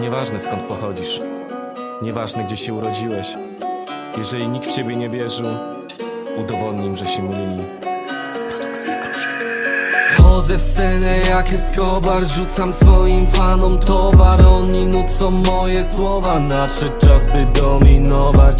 Nieważne skąd pochodzisz, nieważne gdzie się urodziłeś. Jeżeli nikt w ciebie nie wierzył, udowodnij im, że się mylili. Wchodzę w scenę jak Escobar Rzucam swoim fanom towar. Oni nucą moje słowa Nadszedł czas by dominować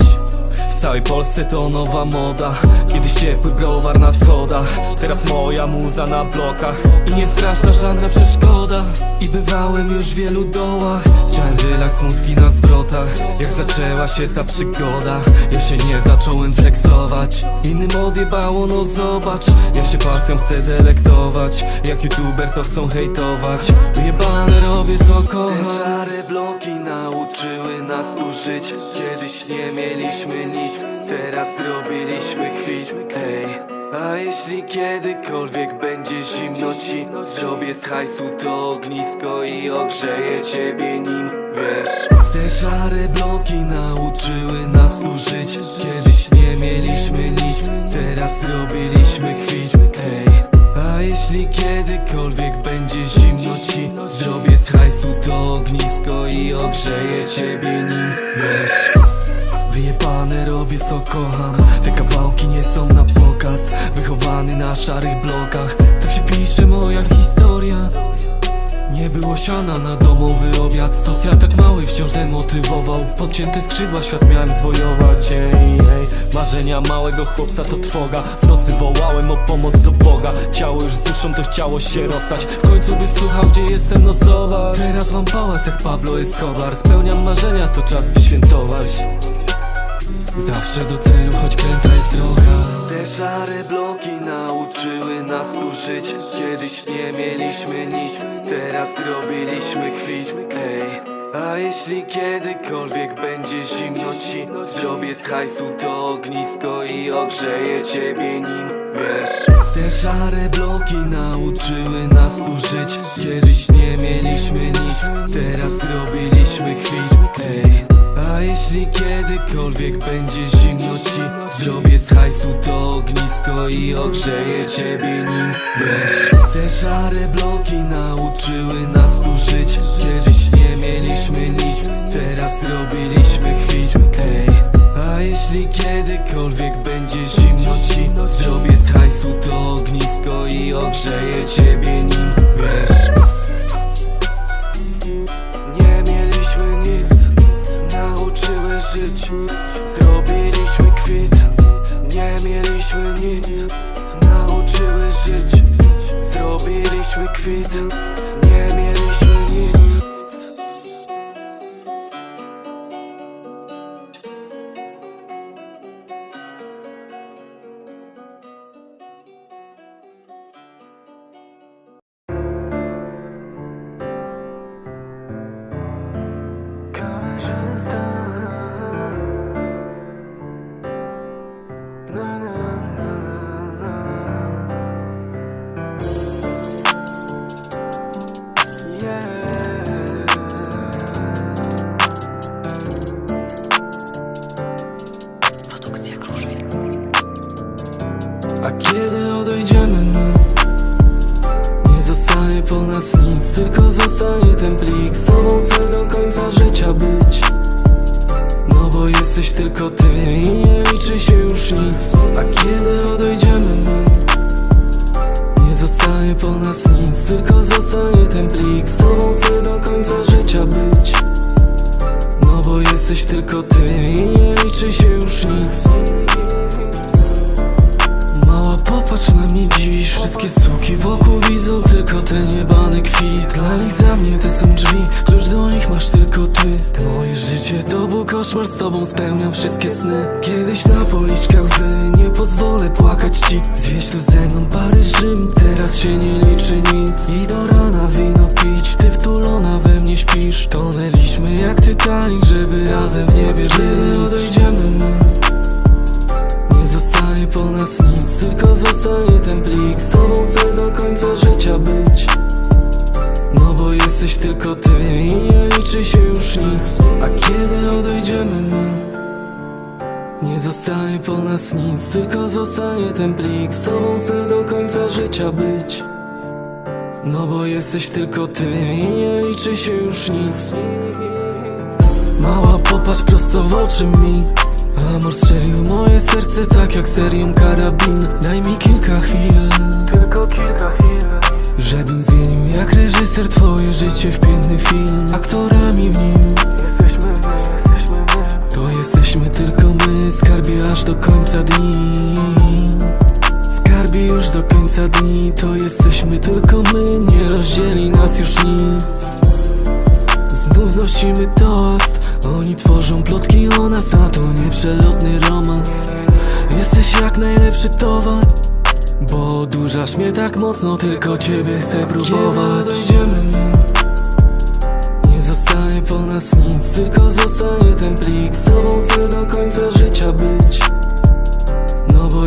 całej Polsce to nowa moda. Kiedyś ciepły browar na schodach Teraz moja muza na blokach. I nie straszna żadna przeszkoda. I bywałem już w wielu dołach. Chciałem wylać smutki na zwrotach. Jak zaczęła się ta przygoda Ja się nie zacząłem flexować. Innym odjebało, no zobacz. Ja się pasją chcę delektować. Jak youtuber to chcą hejtować. Wyjebane robię co kocham Te szare bloki nauczyły nas tu żyć Kiedyś nie mieliśmy nic Teraz zrobiliśmy kwit. Ej a jeśli kiedykolwiek będzie zimno ci Zrobię z hajsu to ognisko i ogrzeję ciebie nim, wiesz. Te szare bloki nauczyły nas tu żyć. Kiedyś nie mieliśmy nic, teraz zrobiliśmy kwit. Ej a jeśli kiedykolwiek będzie zimno ci Zrobię z hajsu to ognisko i ogrzeję ciebie nim, wiesz Wyjebane robię co kocham. Te kawałki nie są na pokaz Wychowany na szarych blokach. Tak się pisze moja historia nie było siana na domowy obiad. Socjal tak mały wciąż demotywował. Podcięte skrzydła świat miałem zwojować. Ej, ej. Marzenia małego chłopca to trwoga. W nocy wołałem o pomoc do Boga. Ciało już z duszą to chciało się rozstać. W końcu wysłuchał gdzie jestem nosować Teraz mam pałac jak Pablo Escobar. Spełniam marzenia to czas by świętować Zawsze do celu, choć kręta jest droga. Te szare bloki nauczyły nas tu żyć. Kiedyś nie mieliśmy nic, teraz zrobiliśmy kwit. Ej a jeśli kiedykolwiek będzie zimno ci Zrobię z hajsu to ognisko i ogrzeję ciebie nim, wiesz. Te szare bloki nauczyły nas tu żyć. Kiedyś nie mieliśmy nic, teraz zrobiliśmy kwit. Ej jeśli kiedykolwiek będzie zimno ci Zrobię z hajsu to ognisko i ogrzeję ciebie nim, wiesz Te szare bloki nauczyły nas tu żyć. Kiedyś nie mieliśmy nic, teraz zrobiliśmy kwit. Ej, a jeśli kiedykolwiek będzie zimno ci Zrobię z hajsu to ognisko i ogrzeję ciebie A kiedy odejdziemy my Nie zostanie po nas nic Tylko zostanie ten plik jesteś tylko ty I nie liczy się już nic. A kiedy odejdziemy my Nie zostanie po nas nic Tylko zostanie ten plik. Z tobą chcę do końca życia być No bo jesteś tylko ty I nie liczy się już nic. Mała popatrz na mnie dziś. Wszystkie suki wokół widzą tylko ten niebany kwit. Dla nich za mnie te są koszmar Z tobą spełniam wszystkie sny. Kiedyś na policzkę łzy Nie pozwolę płakać ci. Zwieź tu ze mną Paryż, Rzym Teraz się nie liczy nic. I do rana wino pić Ty wtulona we mnie śpisz. Tonęliśmy jak Titanic Żeby razem w niebie Kiedy odejdziemy my nie zostanie po nas nic, tylko zostanie ten plik Z tobą chcę do końca życia być. No bo jesteś tylko ty i nie liczy się już nic Nie zostanie po nas nic, tylko zostanie ten plik. Z tobą chcę do końca życia być. No bo jesteś tylko ty i nie liczy się już nic. Mała popatrz prosto w oczy mi. Amor strzelił w moje serce tak jak serią karabin. Daj mi kilka chwil. Tylko kilka chwil. Żebym zmienił jak reżyser twoje życie w piękny film. Aktorami w nim? Jesteśmy my, jesteśmy my. To jesteśmy tylko Skarbie aż do końca dni. Skarbie już do końca dni. To jesteśmy tylko my Nie rozdzieli nas już nic. Znów znosimy toast. Oni tworzą plotki o nas A to nieprzelotny romans. Jesteś jak najlepszy towar Bo odurzasz mnie tak mocno Tylko ciebie chcę próbować. dojdziemy Nie zostanie po nas nic Tylko zostanie ten plik. Z tobą chcę do końca życia być. No bo